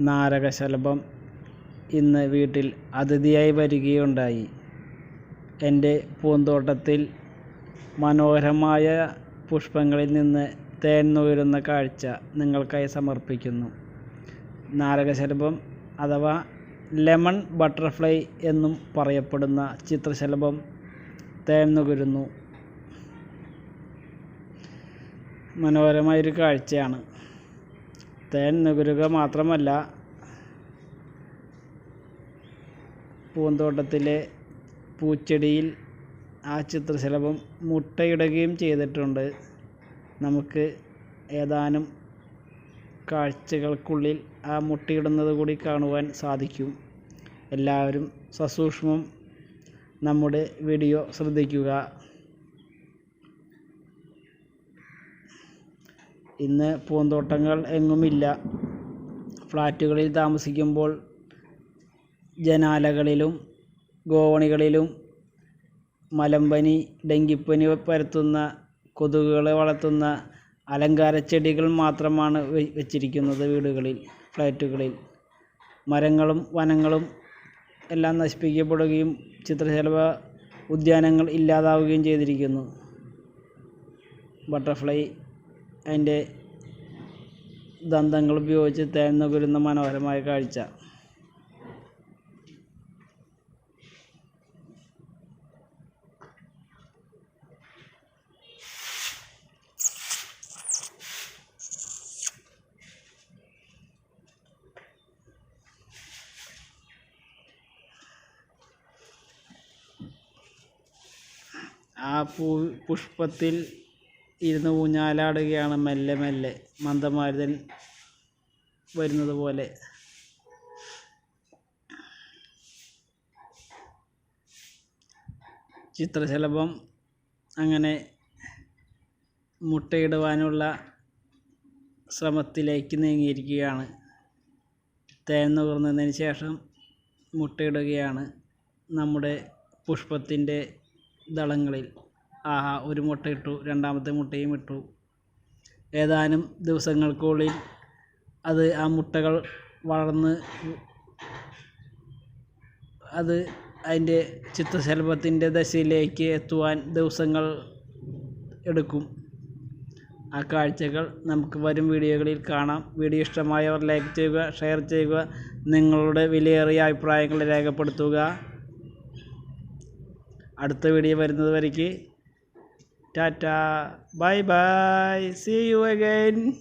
നാരകശലഭം ഇന്ന് വീട്ടിൽ അതിഥിയായി വരികയുണ്ടായി. എന്റെ പൂന്തോട്ടത്തിൽ മനോഹരമായ പുഷ്പങ്ങളിൽ നിന്ന് തേൻ നുകരുന്ന കാഴ്ച നിങ്ങൾക്കായി സമർപ്പിക്കുന്നു. നാരകശലഭം അഥവാ ലെമൺ ബട്ടർഫ്ലൈ എന്നും പറയപ്പെടുന്ന ചിത്രശലഭം തേൻ നുകരുന്നു. മനോഹരമായൊരു കാഴ്ചയാണ്. തേൻ നുകരുക മാത്രമല്ല പൂന്തോട്ടത്തിലെ പൂച്ചെടിയിൽ ആ ചിത്രശലഭം മുട്ടയിടുകയും ചെയ്തിട്ടുണ്ട്. നമുക്ക് ഏതാനും കാഴ്ചകൾക്കുള്ളിൽ ആ മുട്ടയിടുന്നത് കൂടി കാണുവാൻ സാധിക്കും. എല്ലാവരും സസൂക്ഷ്മം നമ്മുടെ വീഡിയോ ശ്രദ്ധിക്കുക. ഇന്ന് പൂന്തോട്ടങ്ങൾ എങ്ങുമില്ല. ഫ്ലാറ്റുകളിൽ താമസിക്കുമ്പോൾ ജനാലകളിലും ഗോവണികളിലും മലമ്പനി ഡെങ്കിപ്പനി പരത്തുന്ന കൊതുകുകളെ വളർത്തുന്ന അലങ്കാര ചെടികൾ മാത്രമാണ് വെച്ചിരിക്കുന്നത് വീടുകളിൽ ഫ്ലാറ്റുകളിൽ മരങ്ങളും വനങ്ങളും എല്ലാം നശിപ്പിക്കപ്പെടുകയും ചിത്രശലഭ ഉദ്യാനങ്ങൾ ഇല്ലാതാവുകയും ചെയ്തിരിക്കുന്നു. ബട്ടർഫ്ലൈ അതിന്റെ ദന്തങ്ങൾ ഉപയോഗിച്ച് തേൻ നുകരുന്ന മനോഹരമായ കാഴ്ച. ആ പൂ പുഷ്പത്തിൽ ഇരുന്ന് ഊഞ്ഞാലാടുകയാണ് മെല്ലെ മെല്ലെ. മന്ദമാരുതൻ വരുന്നത് പോലെ ചിത്രശലഭം അങ്ങനെ മുട്ടയിടുവാനുള്ള ശ്രമത്തിലേക്ക് നീങ്ങിയിരിക്കുകയാണ്. തേൻ നുകർന്നതിന് ശേഷം മുട്ടയിടുകയാണ് നമ്മുടെ പുഷ്പത്തിന്റെ ദളങ്ങളിൽ. ആഹാ ഒരു മുട്ട ഇട്ടു രണ്ടാമത്തെ മുട്ടയും ഇട്ടു. ഏതാനും ദിവസങ്ങൾക്കുള്ളിൽ അത് ആ മുട്ടകൾ വളർന്ന് അത് അതിന്റെ ചിത്രശലഭത്തിന്റെ ദശയിലേക്ക് എത്തുവാൻ ദിവസങ്ങൾ എടുക്കും. ആ കാഴ്ചകൾ നമുക്ക് വരും വീഡിയോകളിൽ കാണാം. വീഡിയോ ഇഷ്ടമായവർ ലൈക്ക് ചെയ്യുക ഷെയർ ചെയ്യുക നിങ്ങളുടെ വിലയേറിയ അഭിപ്രായങ്ങൾ രേഖപ്പെടുത്തുക. അടുത്ത വീഡിയോ വരുന്നത് വരയ്ക്ക്. Tata. Bye bye. See you again.